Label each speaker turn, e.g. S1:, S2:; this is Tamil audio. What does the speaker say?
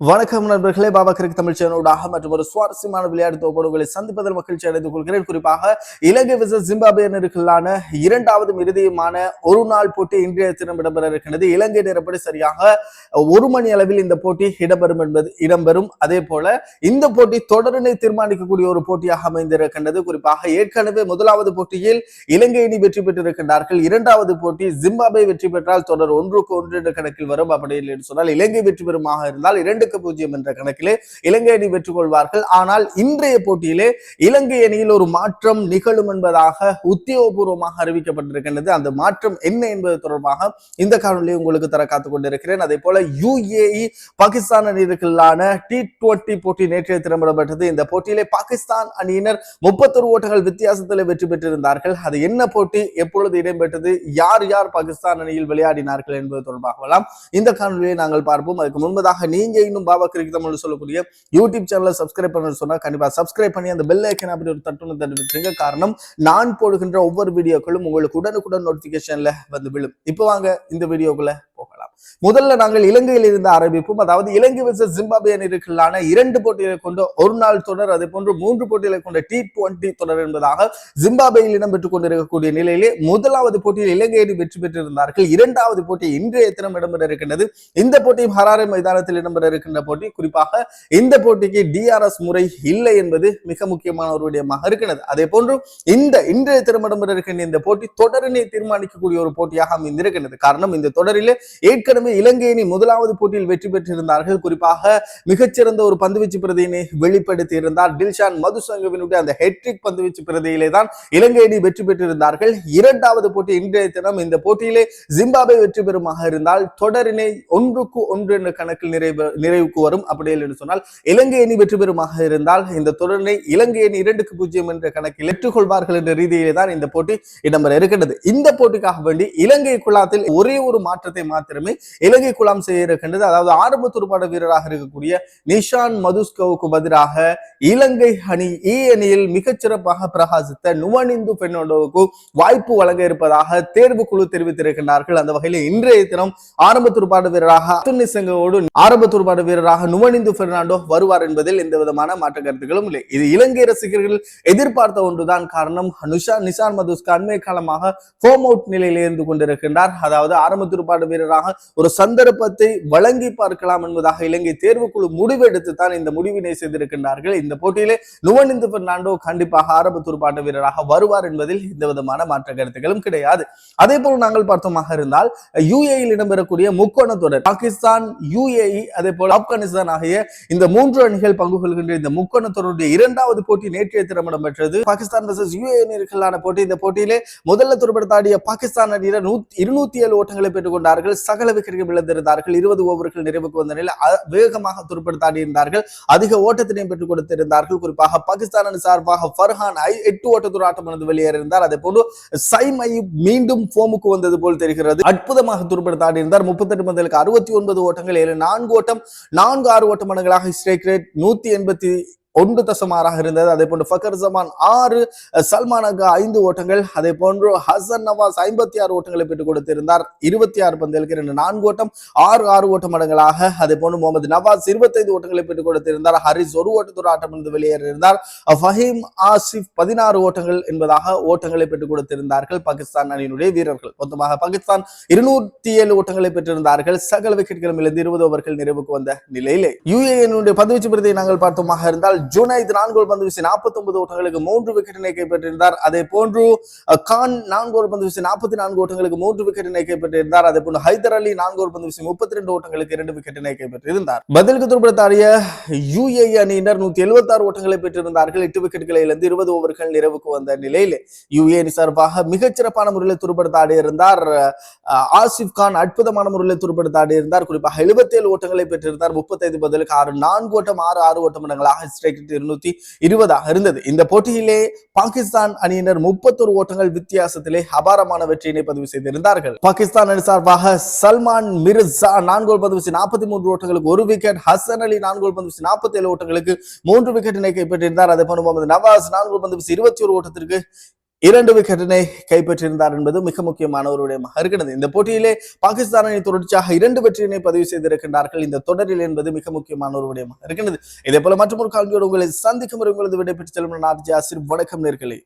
S1: வணக்கம் நண்பர்களே பாபா கிரிக் தமிழ் சேனலோடாக மற்றும் ஒரு சுவாரஸ்யமான விளையாட்டு தொகுப்போடு உங்களை சந்திப்பதில் மகிழ்ச்சி அடைந்து கொள்கிறேன். குறிப்பாக இலங்கை விசஸ் ஜிம்பாபே அணிகளுக்கான இரண்டாவது இறுதியுமான ஒரு நாள் போட்டி இன்றைய தினம் இடம்பெற இருக்கிறது இலங்கை நேரப்படி சரியாக ஒரு மணி அளவில் இந்த போட்டி இடம்பெறும் என்பது இடம்பெறும். அதே போல இந்த போட்டி தொடரினை தீர்மானிக்கக்கூடிய ஒரு போட்டியாக அமைந்திருக்கின்றது. குறிப்பாக ஏற்கனவே முதலாவது போட்டியில் இலங்கை அணி வெற்றி பெற்றிருக்கின்றார்கள். இரண்டாவது போட்டி ஜிம்பாபே வெற்றி பெற்றால் தொடர் ஒன்றுக்கு ஒன்று கணக்கில் வரும் அப்படி இல்லை என்று சொன்னால் இலங்கை வெற்றி பெறுமாக இருந்தால் இரண்டு இரண்டுக்கு பூஜ்ஜியம் என்ற கணக்கிலே இலங்கை அணி பெற்றுக் கொள்வார்கள் ஆனால் இன்றைய போட்டியிலே இலங்கை அணியில் ஒரு மாற்றம் நிகழும் என்பதாக உத்தியோகபூர்வமாக அறிவிக்கப்பட்டிருக்கின்றது. அந்த மாற்றம் என்ன என்பது தொடர்பாக இந்த காணொலியை உங்களுக்கு தர காத்துக் கொண்டிருக்கிறேன். அதே போல யுஏஇ பாகிஸ்தான் அணியிற்கான டி டுவெண்டி போட்டி நேற்றைய திறம்படப்பட்டது. இந்த போட்டியிலே பாகிஸ்தான் அணியினர் முப்பத்தொரு ஓட்டங்கள் வித்தியாசத்தில் வெற்றி பெற்றிருந்தார்கள். அது என்ன போட்டி? எப்பொழுது இடம்பெற்றது? யார் யார் பாகிஸ்தான் அணியில் விளையாடினார்கள் என்பது தொடர்பாகலாம் இந்த காணொலியை நாங்கள் பார்ப்போம். அதுக்கு முன்பதாக நீங்க இன்னும் பாபா கிரிக் தமிழ் சொல்லக்கூடிய யூடியூப் சேனலை சப்ஸ்கிரைப் பண்ண சொன்னா கண்டிப்பா சப்ஸ்கிரைப் பண்ணி அந்த பெல் ஐக்கன் அப்படி ஒரு தட்டுன்னு தட்டு காரணம் நான் போடுகின்ற ஒவ்வொரு வீடியோக்களும் உங்களுக்கு உடனுக்குடன் நோட்டிபிகேஷன்ல வந்து விழும். இப்போ வாங்க இந்த வீடியோக்குள்ள முதல்ல நாங்கள் இலங்கையில் இருந்து ஆரம்பிப்போம். அதாவது இலங்கை விசஸ் ஜிம்பாபே அணிகளுக்கான இரண்டு போட்டிகளை கொண்ட ஒரு நாள் தொடர் அதே போன்று மூன்று போட்டிகளை கொண்ட டி டுவெண்டி தொடர் என்பதாக ஜிம்பாபேயில் இடம்பெற்றுக் கொண்டிருக்கக்கூடிய நிலையிலே முதலாவது போட்டியில் இலங்கை அணி வெற்றி பெற்றிருந்தார்கள். இரண்டாவது போட்டி இன்றைய தினம் இடம்பெற இருக்கின்றது. இந்த போட்டியும் ஹராரே மைதானத்தில் இடம்பெற இருக்கின்ற போட்டி. குறிப்பாக இந்த போட்டிக்கு டிஆர்எஸ் முறை இல்லை என்பது மிக முக்கியமான ஒரு விடயமாக இருக்கிறது அதே போன்று இந்த இன்றைய தினம் இடம்பெற இருக்கின்ற இந்த போட்டி தொடரினை தீர்மானிக்கக்கூடிய ஒரு போட்டியாக அமைந்திருக்கின்றது. காரணம் இந்த தொடரிலே ஏற்கனவே இலங்கை அணி முதலாவது போட்டியில் வெற்றி பெற்றிருந்தார்கள். குறிப்பாக மிகச்சிறந்த ஒரு பந்துவீச்சு பிரதியினை வெளிப்படுத்தி இருந்தார் டில்ஷான் மதுசங்கவினுடைய அந்த ஹெட்ரிக் பந்துவீச்சு பிரதியிலே தான் இலங்கை அணி வெற்றி பெற்றிருந்தார்கள். இரண்டாவது போட்டி இன்றைய தினம் இந்த போட்டியிலே ஜிம்பாபே வெற்றி பெறுமாக இருந்தால் தொடரினை ஒன்றுக்கு ஒன்று என்ற கணக்கில் நிறைவு நிறைவுக்கு வரும். அப்படி என்று சொன்னால் இலங்கை அணி வெற்றி பெறுமாக இருந்தால் இந்த தொடரினை இலங்கை அணி இரண்டுக்கு பூஜ்ஜியம் என்ற கணக்கில் ஏற்றுக்கொள்வார்கள் என்ற ரீதியிலே தான் இந்த போட்டி இடம்பெற இருக்கின்றது. இந்த போட்டிக்காக வேண்டி இலங்கை குழாத்தில் ஒரே ஒரு மாற்றத்தை மாத்திரமே இலங்கை குழாம் செய்ய இருக்கின்றது அதாவது ஆரம்ப துடுப்பாட்ட வீரராக இருக்கக்கூடிய நிஷான் மதுஸ்கவுக்கு பதிலாக இலங்கை அணி இ அணியில் மிகச்சிறப்பாக பிரகாசித்த நுவனிந்து பெண்ணோடவுக்கு வாய்ப்பு வழங்க இருப்பதாக தேர்வு குழு தெரிவித்திருக்கின்றார்கள். அந்த வகையில் இன்றைய தினம் ஆரம்ப துடுப்பாட்ட வீரராக அத்துணி சங்கோடு ஆரம்ப துடுப்பாட்ட வீரராக நுவனிந்து பெர்னாண்டோ வருவார் என்பதில் எந்த விதமான மாற்ற கருத்துக்களும் இல்லை. இது இலங்கை ரசிகர்கள் எதிர்பார்த்த ஒன்றுதான். காரணம் நிஷா நிஷான் மதுஸ்கா அண்மை காலமாக ஃபோம் அவுட் நிலையில் இருந்து கொண்டிருக்கின்றார். அதாவது ஆரம்ப துடுப்பாட்ட வீரராக ஒரு சந்தர்ப்பத்தை வழங்கி பார்க்கலாம் என்பதாக இலங்கை தேர்வுக்குழு முடிவெடுத்து தான் இந்த முடிவினை செய்திருக்கின்றார்கள். இந்த போட்டியிலே நுவனிந்து பெர்னாண்டோ கண்டிப்பாக ஆரம்ப துடுப்பாட்ட வீரராக வருவார் என்பதில் எந்த விதமான மாற்ற கருத்துக்களும் கிடையாது. அதே போல் நாங்கள் பார்த்தோமாக இருந்தால் யுஏயில் இடம்பெறக்கூடிய முக்கோண தொடர் பாகிஸ்தான் யுஏஇ அதே போல் ஆப்கானிஸ்தான் ஆகிய இந்த மூன்று அணிகள் பங்கு கொள்கின்ற இந்த முக்கோண தொடருடைய இரண்டாவது போட்டி நேற்றைய தினம் இடம்பெற்றது. பாகிஸ்தான் வர்சஸ் யுஏ அணிகளான போட்டி. இந்த போட்டியிலே முதல்ல துடுப்படுத்தாடிய பாகிஸ்தான் அணியினர் இருநூத்தி ஏழு ஓட்டங்களை பெற்றுக் கொண்டார்கள். சகல விக்கெட்டுகள் விழுந்திருந்தார்கள். இருபது ஓவர்கள் நிறைவுக்கு வந்த நிலையில் வேகமாக துடுப்படுத்தாடி இருந்தார்கள். அதிக ஓட்டத்தினையும் பெற்றுக் கொடுத்திருந்தார்கள். குறிப்பாக பாகிஸ்தான் அணி சார்பாக ஃபர்ஹான் ஐ எட்டு ஓட்டத்தூர் ஆட்டம் இருந்து வெளியேறியிருந்தார். அதே போன்று சைம் ஐயூப் மீண்டும் ஃபோமுக்கு வந்தது போல் தெரிகிறது. அற்புதமாக துடுப்படுத்தாடி இருந்தார். முப்பத்தெட்டு பந்தலுக்கு அறுபத்தி ஒன்பது ஓட்டங்கள் ஏழு நான்கு ஓட்டம் நான்கு ஆறு ஓட்ட மடங்களாக ஸ்ட்ரைக் ரேட் நூத்தி எண்பத்தி ஒன்று தசமாராக இருந்தது. அதே போன்று ஃபக்கர் ஜமான் ஆறு சல்மான் ஐந்து ஓட்டங்கள். அதே போன்று ஹசன் நவாஸ் ஐம்பத்தி ஆறு ஓட்டங்களை பெற்றுக் கொடுத்திருந்தார். இருபத்தி ஆறு பந்தலுக்கு இரண்டு நான்கு ஓட்டம் ஆறு ஆறு ஓட்டம் அடங்களாக அதே போன்று முகமது நவாஸ் இருபத்தைந்து ஓட்டங்களை பெற்றுக் கொடுத்திருந்தார். ஹரிஸ் ஒரு ஓட்டத்தோடு ஆட்டம் இருந்து வெளியேறியிருந்தார். ஃபஹீம் ஆசிப் பதினாறு ஓட்டங்கள் என்பதாக ஓட்டங்களை பெற்றுக் கொடுத்திருந்தார்கள் பாகிஸ்தான் அணியினுடைய வீரர்கள். மொத்தமாக பாகிஸ்தான் இருநூத்தி ஏழு ஓட்டங்களை பெற்றிருந்தார்கள். சகல விக்கெட்களும் இருந்து இருபது ஓவர்கள் நிறைவுக்கு வந்த நிலையிலே. யூஏஎனுடைய பந்துவீச்சு பிரதியை நாங்கள் பார்த்தோமாக இருந்தால் ஜூனைத் நான்கு கோல் பந்து வீசி நாற்பத்தி ஒன்பது ஓட்டங்களுக்கு மூன்று விக்கெட்டினை கைப்பற்றியிருந்தார். அதே போன்று கான் நான்கு கோல் பந்து வீசி நாற்பத்தி நான்கு ஓட்டங்களுக்கு மூன்று விக்கெட்டினை கைப்பற்றியிருந்தார். அதே போன்று ஹைதர் அலி நான்கு கோல் பந்து வீசி முப்பத்தி ரெண்டு ஓட்டங்களுக்கு இரண்டு விக்கெட்டினை கைப்பற்றியிருந்தார். பதிலுக்கு துருப்படுத்தாடிய யுஏஇ அணியினர் நூத்தி எழுபத்தி ஆறு ஓட்டங்களை பெற்றிருந்தார்கள். எட்டு விக்கெட்டுகளை இழந்து இருபது ஓவர்கள் நிறைவுக்கு வந்த நிலையில் யுஏ அணி சார்பாக மிகச்சிறப்பான முறையில் துடுப்படுத்தாடி இருந்தார். ஆசிப் கான் அற்புதமான முறையில் துடுப்படுத்தாடி இருந்தார். குறிப்பாக 77 ஓட்டங்களை பெற்றிருந்தார். முப்பத்தைந்து பதிலுக்கு ஆறு நான்கு ஓட்டம் ஆறு ஆறு ஓட்டம் இடங்களாக ஸ்ட்ரைக் இருநூத்தி இருபதாக இருந்தது. இந்த போட்டியிலே பாகிஸ்தான் அணியினர் முப்பத்தொரு ஓட்டங்கள் வித்தியாசத்திலே அபாரமான வெற்றியினை பதிவு செய்திருந்தார்கள். பாகிஸ்தான் அணி சார்பாக சல்மான் மிர்சா நான்கு கோல் பந்து நாற்பத்தி மூன்று ஓட்டங்களுக்கு ஒரு விக்கெட் ஹசன் அலி நான்கு கோல் பந்து நாற்பத்தி ஏழு ஓட்டங்களுக்கு மூன்று விக்கெட்டினை கைப்பற்றியிருந்தார். அதே போல முகமது நவாஸ் நான்கு கோல் பந்து இருபத்தி ஒரு ஓட்டத்திற்கு இரண்டு விக்கெட்டினை கைப்பற்றியிருந்தார் என்பது மிக முக்கியமான ஒரு விடயமாக இருக்கிறது இந்த போட்டியிலே பாகிஸ்தான் அணி தொடர்ச்சியாக இரண்டு வெற்றியினை பதிவு செய்திருக்கின்றார்கள். இந்த தொடரில் என்பது மிக முக்கியமான ஒரு விடயமாக இருக்கிறது இதே போல மற்றொரு கல்வியோடு உங்களை சந்திக்கும் உங்களது விடைபெற்று செல்லும் நான் ஆர்ஜி ஆசிர் வணக்கம் நேர்களே.